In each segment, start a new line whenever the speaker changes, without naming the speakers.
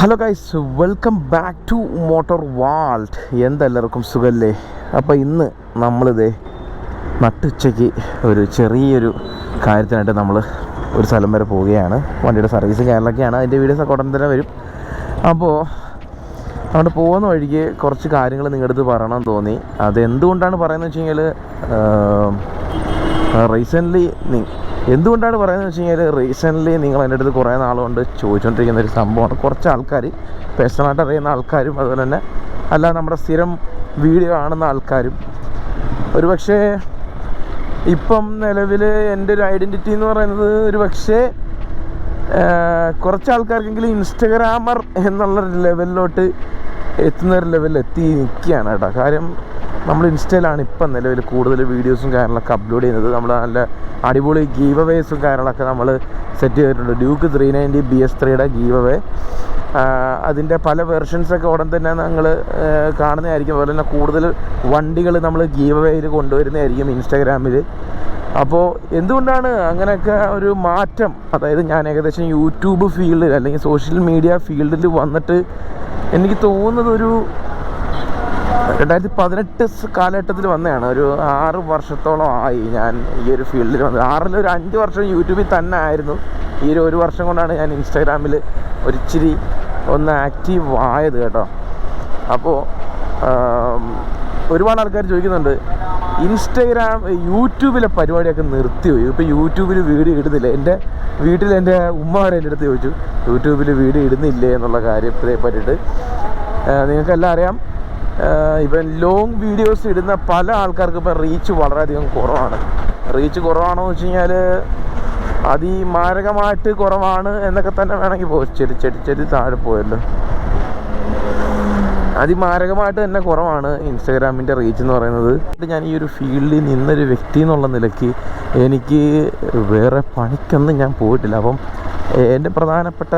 Hello guys welcome back to Motor Vault എന്തെല്ലാവർക്കും സുഖല്ലേ? അപ്പോൾ ഇന്ന് നമ്മളിത് നട്ടുച്ചയ്ക്ക് ഒരു ചെറിയൊരു കാര്യത്തിനായിട്ട് നമ്മൾ ഒരു സ്ഥലം വരെ പോവുകയാണ്. വണ്ടിയുടെ സർവീസ് കാര്യങ്ങളൊക്കെയാണ്. അതിന്റെ വീഡിയോസ് ഒക്കെ ഉടൻ തന്നെ വരും. അപ്പോൾ അവിടെ പോകുന്ന വഴിക്ക് കുറച്ച് കാര്യങ്ങൾ നിങ്ങളുടെ അടുത്ത് പറയണമെന്ന് തോന്നി. അതെന്തുകൊണ്ടാണ് പറയുന്നത് വെച്ച് കഴിഞ്ഞാൽ റീസെന്റ്ലി എന്തുകൊണ്ടാണ് പറയുന്നത് വെച്ച് കഴിഞ്ഞാൽ റീസെന്റ്ലി നിങ്ങൾ എന്റെ അടുത്ത് കുറേ നാളുകൊണ്ട് ചോദിച്ചുകൊണ്ടിരിക്കുന്ന ഒരു സംഭവമാണ്. കുറച്ച് ആൾക്കാർ പേഴ്സണലായിട്ട് അറിയുന്ന ആൾക്കാരും അതുപോലെ തന്നെ അല്ല നമ്മുടെ സ്ഥിരം വീഡിയോ കാണുന്ന ആൾക്കാരും. ഒരു പക്ഷേ ഇപ്പം നിലവിൽ എന്റെ ഒരു ഐഡന്റിറ്റി എന്ന് പറയുന്നത് ഒരു പക്ഷേ കുറച്ച് ആൾക്കാർക്കെങ്കിലും ഇൻസ്റ്റഗ്രാമർ എന്നുള്ള ലെവലിലോട്ട് എത്തുന്ന ഒരു ലെവലിൽ എത്തി നിൽക്കുകയാണ് കേട്ടോ. കാര്യം നമ്മൾ ഇൻസ്റ്റയിലാണ് ഇപ്പം നിലവിൽ കൂടുതൽ വീഡിയോസും കാര്യങ്ങളൊക്കെ അപ്ലോഡ് ചെയ്യുന്നത്. നമ്മൾ നല്ല അടിപൊളി ഗീവ് അവേസും കാര്യങ്ങളൊക്കെ നമ്മൾ സെറ്റ് ചെയ്തിട്ടുണ്ട്. Duke three ninety B S ത്രീയുടെ ഗീവ് അവേ അതിന്റെ പല വെർഷൻസൊക്കെ ഉടൻ തന്നെ നിങ്ങൾ കാണുന്നതായിരിക്കും. അതുപോലെ തന്നെ കൂടുതൽ വണ്ടികൾ നമ്മൾ ഗീവ് അവേയിൽ കൊണ്ടുവരുന്നതായിരിക്കും ഇൻസ്റ്റാഗ്രാമിൽ അപ്പോൾ എന്തുകൊണ്ടാണ് അങ്ങനെയൊക്കെ ഒരു മാറ്റം? അതായത് ഞാൻ ഏകദേശം യൂട്യൂബ് ഫീൽഡിൽ അല്ലെങ്കിൽ സോഷ്യൽ മീഡിയ ഫീൽഡിൽ വന്നിട്ട് എനിക്ക് തോന്നുന്നത് ഒരു രണ്ടായിരത്തി പതിനെട്ട് കാലഘട്ടത്തിൽ വന്നതാണ് ഒരു ആറ് വർഷത്തോളം ആയി ഞാൻ ഈ ഒരു ഫീൽഡിൽ വന്നത്. ആറിൽ ഒരു അഞ്ച് വർഷം യൂട്യൂബിൽ തന്നെ ആയിരുന്നു. ഈ ഒരു ഒരു വർഷം കൊണ്ടാണ് ഞാൻ ഇൻസ്റ്റാഗ്രാമിൽ ഒരിച്ചിരി ഒന്ന് ആക്റ്റീവ് ആയത് കേട്ടോ. അപ്പോൾ ഒരുപാട് ആൾക്കാർ ചോദിക്കുന്നുണ്ട് ഇൻസ്റ്റഗ്രാം യൂട്യൂബിലെ പരിപാടിയൊക്കെ നിർത്തിപ്പോയി ഇപ്പോൾ യൂട്യൂബിൽ വീഡിയോ ഇടുന്നില്ല? എന്റെ വീട്ടിൽ എന്റെ ഉമ്മ വരെ എന്റെ അടുത്ത് ചോദിച്ചു. യൂട്യൂബിൽ വീഡിയോ ഇടുന്നില്ലേ? എന്നുള്ള കാര്യത്തെ പറ്റിയിട്ട്. നിങ്ങൾക്കെല്ലാം അറിയാം. ഇപ്പം ലോങ് വീഡിയോസ് ഇടുന്ന പല ആൾക്കാർക്ക് ഇപ്പം റീച്ച് വളരെയധികം കുറവാണ്. റീച്ച് കുറവാണോ എന്ന് വെച്ച് കഴിഞ്ഞാൽ അതിമാരകമായിട്ട് കുറവാണ് എന്നൊക്കെ തന്നെ വേണമെങ്കിൽ പോകും ചെടി ചെടി ചെടി താഴെ പോയല്ലോ. അതിമാരകമായിട്ട് തന്നെ കുറവാണ് ഇൻസ്റ്റാഗ്രാമിന്റെ റീച്ച് എന്ന് പറയുന്നത്. ഞാൻ ഈ ഒരു ഫീൽഡിൽ നിന്നൊരു വ്യക്തി എന്നുള്ള നിലയ്ക്ക് എനിക്ക് വേറെ പണിക്കൊന്നും ഞാൻ പോയിട്ടില്ല. അപ്പം എന്റെ പ്രധാനപ്പെട്ട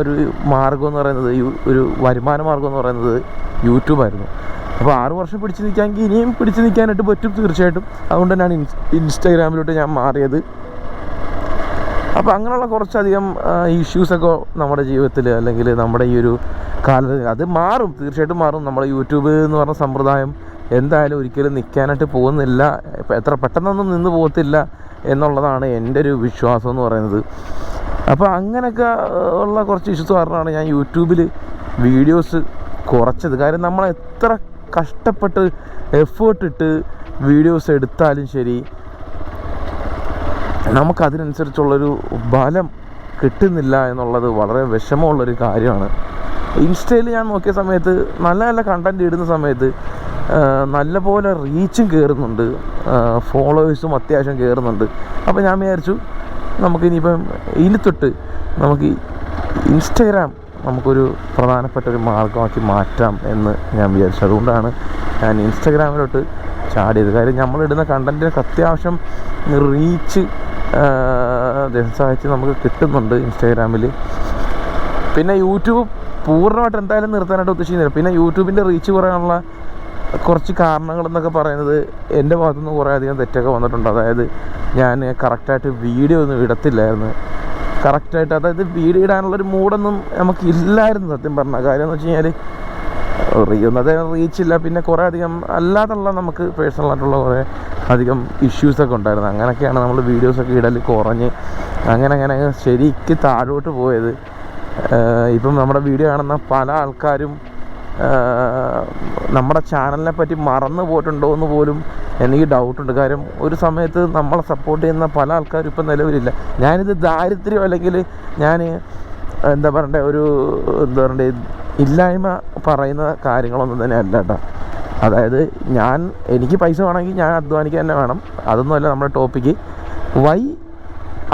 ഒരു മാർഗം എന്ന് പറയുന്നത് ഒരു വരുമാന മാർഗം എന്ന് പറയുന്നത് യൂട്യൂബായിരുന്നു അപ്പോൾ ആറ് വർഷം പിടിച്ച് നിൽക്കാമെങ്കിൽ ഇനിയും പിടിച്ചു നിൽക്കാനായിട്ട് പറ്റും തീർച്ചയായിട്ടും. അതുകൊണ്ട് തന്നെയാണ് ഇൻസ്റ്റാഗ്രാമിലോട്ട് ഞാൻ മാറിയത്. അപ്പോൾ അങ്ങനെയുള്ള കുറച്ചധികം ഇഷ്യൂസൊക്കെ നമ്മുടെ ജീവിതത്തിൽ അല്ലെങ്കിൽ നമ്മുടെ ഈ ഒരു കാലത്ത് അത് മാറും തീർച്ചയായിട്ടും മാറും. നമ്മുടെ യൂട്യൂബ് എന്ന് പറഞ്ഞ സമ്പ്രദായം എന്തായാലും ഒരിക്കലും നിൽക്കാനായിട്ട് പോകുന്നില്ല. എത്ര പെട്ടെന്നൊന്നും നിന്ന് പോകത്തില്ല എന്നുള്ളതാണ് എന്റെ ഒരു വിശ്വാസം എന്ന് പറയുന്നത്. അപ്പോൾ അങ്ങനെയൊക്കെ ഉള്ള കുറച്ച് ഇഷ്യൂസ് കാരണമാണ് ഞാൻ യൂട്യൂബിൽ വീഡിയോസ് കുറച്ചത്. കാര്യം നമ്മൾ എത്ര കഷ്ടപ്പെട്ട് എഫേർട്ട് ഇട്ട് വീഡിയോസ് എടുത്താലും ശരി നമുക്കതിനനുസരിച്ചുള്ളൊരു ബലം കിട്ടുന്നില്ല എന്നുള്ളത് വളരെ വിഷമമുള്ളൊരു കാര്യമാണ്. ഇൻസ്റ്റയിൽ ഞാൻ നോക്കിയ സമയത്ത് നല്ല നല്ല കണ്ടന്റ് ഇടുന്ന സമയത്ത് നല്ല പോലെ റീച്ചും കയറുന്നുണ്ട് ഫോളോവേഴ്സും അത്യാവശ്യം കയറുന്നുണ്ട് അപ്പോൾ ഞാൻ വിചാരിച്ചു നമുക്കിനിയിപ്പം ഇനി തൊട്ട് നമുക്ക് ഇൻസ്റ്റഗ്രാം നമുക്കൊരു പ്രധാനപ്പെട്ട ഒരു മാർഗമാക്കി മാറ്റാം എന്ന് ഞാൻ വിചാരിച്ചു. അതുകൊണ്ടാണ് ഞാൻ ഇൻസ്റ്റഗ്രാമിലോട്ട് ചാടിയത്. കാര്യം നമ്മളിടുന്ന കണ്ടന്റിനൊക്കെ അത്യാവശ്യം റീച്ച് സഹായിച്ച് നമുക്ക് കിട്ടുന്നുണ്ട് ഇൻസ്റ്റാഗ്രാമിൽ പിന്നെ യൂട്യൂബ് പൂർണമായിട്ട് എന്തായാലും നിർത്താനായിട്ട് ഉദ്ദേശിക്കുന്നില്ല. പിന്നെ യൂട്യൂബിന്റെ റീച്ച് കുറയാനുള്ള കുറച്ച് കാരണങ്ങൾ എന്നൊക്കെ പറയുന്നത് എന്റെ ഭാഗത്തുനിന്ന് കുറേ അധികം തെറ്റൊക്കെ വന്നിട്ടുണ്ട്. അതായത് ഞാൻ കറക്റ്റായിട്ട് വീഡിയോ ഒന്നും ഇടത്തില്ലായിരുന്നു. കറക്റ്റായിട്ട് അതായത് വീഡിയോ ഇടാനുള്ളൊരു മൂഡൊന്നും നമുക്ക് ഇല്ലായിരുന്നു സത്യം പറഞ്ഞ. കാര്യം എന്ന് വെച്ച് കഴിഞ്ഞാൽ ഒന്നത് റീച്ചില്ല പിന്നെ കുറേ അധികം അല്ലാതുള്ള നമുക്ക് പേഴ്സണലായിട്ടുള്ള കുറേ അധികം ഇഷ്യൂസൊക്കെ ഉണ്ടായിരുന്നു. അങ്ങനെയൊക്കെയാണ് നമ്മൾ വീഡിയോസൊക്കെ ഇടൽ കുറഞ്ഞ് അങ്ങനെ അങ്ങനെ ശരിക്ക് താഴോട്ട് പോയത്. ഇപ്പം നമ്മുടെ വീഡിയോ കാണുന്ന പല ആൾക്കാരും നമ്മുടെ ചാനലിനെ പറ്റി മറന്നു പോയിട്ടുണ്ടോ എന്ന് പോലും എനിക്ക് ഡൗട്ടുണ്ട് കാര്യം ഒരു സമയത്ത് നമ്മളെ സപ്പോർട്ട് ചെയ്യുന്ന പല ആൾക്കാരും ഇപ്പം നിലവിലില്ല. ഞാനിത് ദാരിദ്ര്യം അല്ലെങ്കിൽ ഞാൻ എന്താ പറയണ്ടേ ഒരു എന്താ പറയണ്ടേ ഇല്ലായ്മ പറയുന്ന കാര്യങ്ങളൊന്നും തന്നെ അല്ല കേട്ടോ. അതായത് ഞാൻ എനിക്ക് പൈസ വേണമെങ്കിൽ ഞാൻ അധ്വാനിക്കാൻ തന്നെ വേണം. അതൊന്നുമല്ല നമ്മുടെ topic why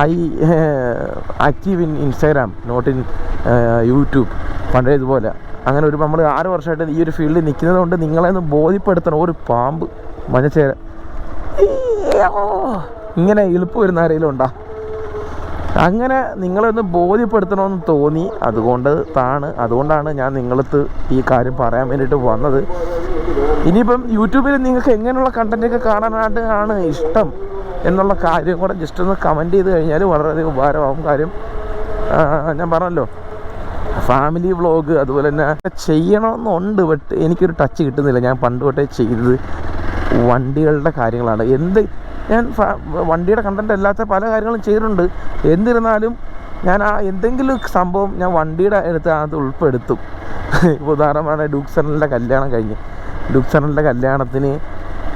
I active in Instagram not in YouTube പണ്ടേ ഇതുപോലെ. അങ്ങനെ ഒരു നമ്മൾ ആറ് വർഷമായിട്ട് ഈ ഒരു ഫീൽഡിൽ നിൽക്കുന്നത് കൊണ്ട് നിങ്ങളെ ഒന്ന് ബോധ്യപ്പെടുത്തണം. ഒരു പാമ്പ് മഞ്ഞച്ചേര. ഇങ്ങനെ എളുപ്പ് വരുന്ന ആരെങ്കിലും ഉണ്ടാ? അങ്ങനെ നിങ്ങളെ ഒന്ന് ബോധ്യപ്പെടുത്തണമെന്ന് തോന്നി. അതുകൊണ്ട് താണ്. അതുകൊണ്ടാണ് ഞാൻ നിങ്ങളത്ത് ഈ കാര്യം പറയാൻ വേണ്ടിയിട്ട് വന്നത്. ഇനിയിപ്പം യൂട്യൂബിൽ നിങ്ങൾക്ക് എങ്ങനെയുള്ള കണ്ടന്റൊക്കെ കാണാനായിട്ട് ആണ് ഇഷ്ടം എന്നുള്ള കാര്യം കൂടെ ജസ്റ്റ് ഒന്ന് കമന്റ് ചെയ്ത് കഴിഞ്ഞാൽ വളരെയധികം ഉപകാരമാകും കാര്യം. ഞാൻ പറഞ്ഞല്ലോ. ഫാമിലി വ്ളോഗ് അതുപോലെ തന്നെ ചെയ്യണമെന്നുണ്ട് ബട്ട് എനിക്കൊരു ടച്ച് കിട്ടുന്നില്ല. ഞാൻ പണ്ട് തൊട്ടേ ചെയ്തത് വണ്ടികളുടെ കാര്യങ്ങളാണ്. എന്ത് ഞാൻ വണ്ടിയുടെ കണ്ടന്റ് അല്ലാത്ത പല കാര്യങ്ങളും ചെയ്തിട്ടുണ്ട്. എന്നിരുന്നാലും ഞാൻ ആ എന്തെങ്കിലും സംഭവം ഞാൻ വണ്ടിയുടെ അടുത്ത് അത് ഉൾപ്പെടുത്തും. ഇപ്പോൾ ഉദാഹരണമാണ് ഡ്യൂക്ക് സനലിന്റെ കല്യാണം കഴിഞ്ഞ്. ഡ്യൂക്ക് സനലിന്റെ കല്യാണത്തിന്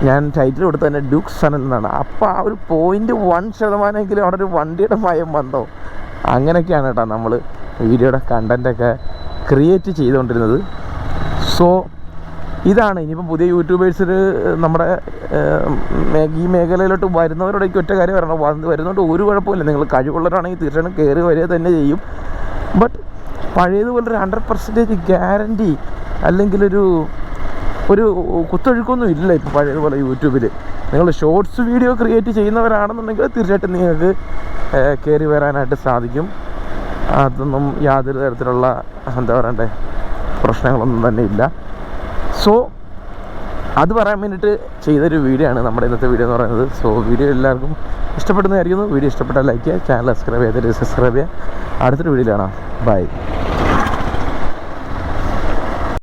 ഞാൻ ടൈറ്റിൽ കൊടുത്ത തന്നെ ഡ്യൂക്ക് സനൽ എന്നാണ്. അപ്പോൾ ആ ഒരു പോയിന്റ് വൺ ശതമാനമെങ്കിലും അവിടെ ഒരു വണ്ടിയുടെ ഭയം വന്നോ? അങ്ങനെയൊക്കെയാണ് കേട്ടോ നമ്മൾ വീഡിയോയുടെ കണ്ടന്റൊക്കെ ക്രിയേറ്റ് ചെയ്തുകൊണ്ടിരുന്നത്. സോ ഇതാണ്. ഇനിയിപ്പം പുതിയ യൂട്യൂബേഴ്സിൽ നമ്മുടെ ഈ മേഖലയിലോട്ട് വരുന്നവരോടേക്ക് ഒറ്റ കാര്യം വരണം വരുന്നതുകൊണ്ട് ഒരു കുഴപ്പമില്ല നിങ്ങൾ കഴിവുള്ളവരാണെങ്കിൽ തീർച്ചയായിട്ടും കയറി വരിക തന്നെ ചെയ്യും. ബട്ട് പഴയതുപോലെ ഒരു ഹൺഡ്രഡ് പെർസെന്റേജ് ഗ്യാരന്റി അല്ലെങ്കിൽ ഒരു ഒരു കുത്തൊഴുക്കൊന്നും ഇല്ല ഇപ്പോൾ പഴയതുപോലെ യൂട്യൂബിൽ നിങ്ങൾ ഷോർട്സ് വീഡിയോ ക്രിയേറ്റ് ചെയ്യുന്നവരാണെന്നുണ്ടെങ്കിൽ തീർച്ചയായിട്ടും നിങ്ങൾക്ക് കയറി വരാനായിട്ട് സാധിക്കും. അതൊന്നും യാതൊരു തരത്തിലുള്ള എന്താ പറയണ്ടേ പ്രശ്നങ്ങളൊന്നും തന്നെ ഇല്ല. സോ അത് പറയാൻ വേണ്ടിയിട്ട് ചെയ്തൊരു വീഡിയോ ആണ് നമ്മുടെ ഇന്നത്തെ വീഡിയോ എന്ന് പറയുന്നത്. സോ വീഡിയോ എല്ലാവർക്കും ഇഷ്ടപ്പെടുന്നതായിരിക്കുന്നു വീഡിയോ ഇഷ്ടപ്പെട്ടാൽ ലൈക്ക് ചെയ്യുക ചാനൽ സബ്സ്ക്രൈബ് ചെയ്തിട്ട് സബ്സ്ക്രൈബ് ചെയ്യുക. അടുത്തൊരു വീഡിയോയിലാണ് ബൈ